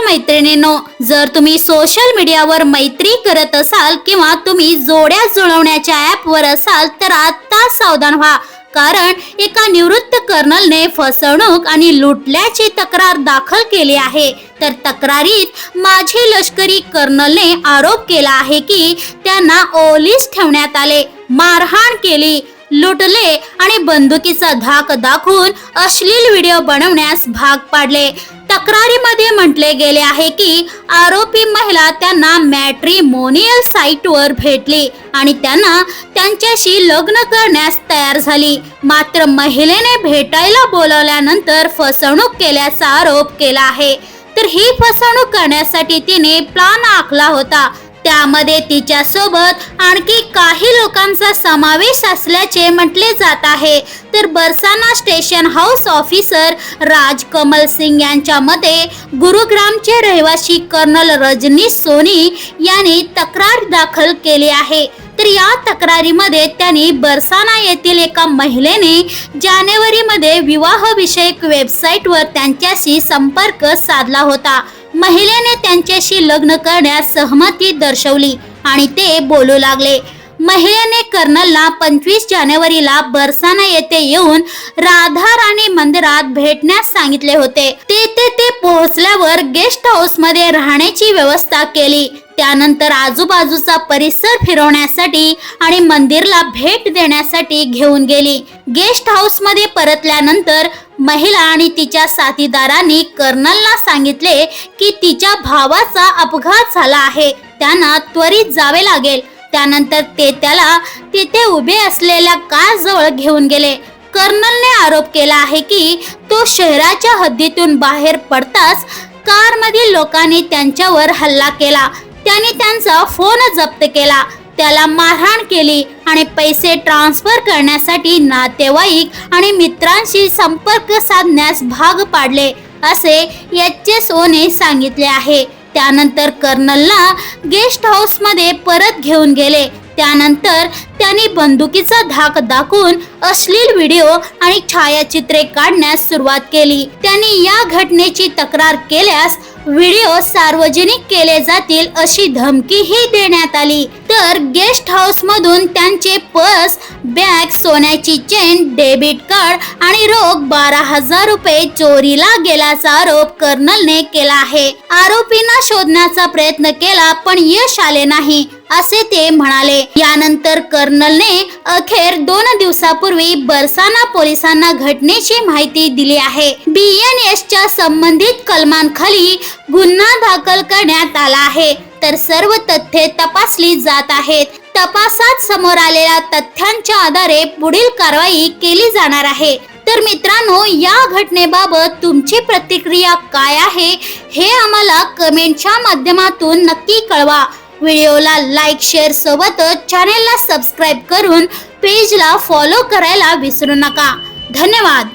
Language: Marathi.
मित्रमैत्रिणींनो जर तुम्ही सोशल मीडियावर मैत्री करत असाल किंवा तुम्ही जोड्या जुळवण्याच्या ॲपवर असाल तर आत्ता सावधान व्हा. कारण एका निवृत्त कर्नलने फसवणूक आणि लुटल्याची तक्रार दाखल केली आहे. तर तक्रारीत माजी लष्करी कर्नलने आरोप केला आहे की त्यांना ओलीस ठेवण्यात आले मारहाण केली लुटले आणि बंदुकीचा धाक दाखवून अश्लील व्हिडिओ बनवण्यास भाग पाडले. तक्रारीमध्ये म्हटले गेले आहे की आरोपी महिला त्यांना मॅट्रिमोनियल साईटवर भेटली आणि त्यांना त्यांच्याशी लग्न करण्यास तयार झाली. मात्र महिलेने भेटायला बोलवल्यानंतर फसवणूक केल्याचा आरोप केला आहे. तर ही फसवणूक करण्यासाठी तिने प्लान आखला होता. त्यामध्ये तिच्या सोबत आणखी काही लोकांचा समावेश असल्याचे म्हटले जात आहे. तर Barsana station house officer Raj Kamal Singh यांच्या मते गुरुग्रामचे रहिवासी कर्नल रजनीश सोनी यांनी तक्रार दाखल केली आहे. तर या तक्रारीमध्ये त्यांनी बरसाना येथील एका महिलेने जानेवारीमध्ये विवाहविषयक वेबसाईटवर त्यांच्याशी संपर्क साधला होता. महिलेने त्यांच्याशी लग्न करण्यास सहमती दर्शवली आणि ते बोलू लागले. महिलेने कर्नलला पंचवीस जानेवारीला बरसाना येथे येऊन राधा राणी मंदिरात भेटण्यास सांगितले होते. तेथे ते पोहोचल्यावर गेस्ट हाऊसमध्ये राहण्याची व्यवस्था केली. त्यानंतर आजूबाजूचा परिसर फिरवण्यासाठी आणि मंदिरला भेट देण्यासाठी घेऊन गेली. गेस्ट हाऊसमध्ये परतल्यानंतर महिला आणि तिच्या साथीदारांनी कर्नलला सांगितले की तिच्या भावाचा अपघात झाला आहे. त्यांना त्वरित जावे लागेल. त्यानंतर ते त्याला तिथे उभे असलेल्या कार जवळ घेऊन गेले. कर्नलने आरोप केला आहे की तो शहराच्या हद्दीतून बाहेर पडताच कारमधील लोकांनी त्यांच्यावर हल्ला केला. त्यांनी त्यांचा फोन जप्त केला. त्याला मारहाण केली आणि पैसे ट्रान्सफर करण्यासाठी नातेवाईक आणि मित्रांशी संपर्क साधण्यास भाग पाडले असे एच एस ओने सांगितले आहे. त्यानंतर कर्नलला गेस्ट हाऊसमध्ये परत घेऊन गेले. त्यानंतर त्यांनी बंदुकीचा धाक दाखवून अश्लील व्हिडिओ आणि छायाचित्रे काढण्यास सुरुवात केली. त्यांनी या घटनेची तक्रार केल्यास व्हिडिओ सार्वजनिक केले जातील अशी धमकीही देण्यात आली. तर गेस्ट हाऊस मधून त्यांचे पर्स बॅग सोन्याची चेन डेबिट कार्ड आणि रोख बारा हजार रुपये चोरीला गेल्याचा आरोप कर्नलने केला आहे. आरोपींना शोधण्याचा प्रयत्न केला पण यश आले नाही. असे ते म्हणाले. यानंतर कर्नलने अखेर दोन दिवसापूर्वी बरसाना पोलिसांना घटनेची माहिती दिली आहे. बीएनएस च्या संबंधित कलमांखाली गुन्हा दाखल करण्यात आला आहे. तर सर्व तथ्ये तपासली जात आहेत. तपासात समोर आलेल्या तथ्यांच्या आधारे पुढील कारवाई केली जाणार आहे. तर मित्रांनो या घटनेबाबत तुमची प्रतिक्रिया काय आहे हे आम्हाला कमेंटच्या माध्यमातून नक्की कळवा. व्हिडिओला लाईक शेअर सोबतच चॅनेलला सबस्क्राईब करून पेजला फॉलो करायला विसरू नका. धन्यवाद.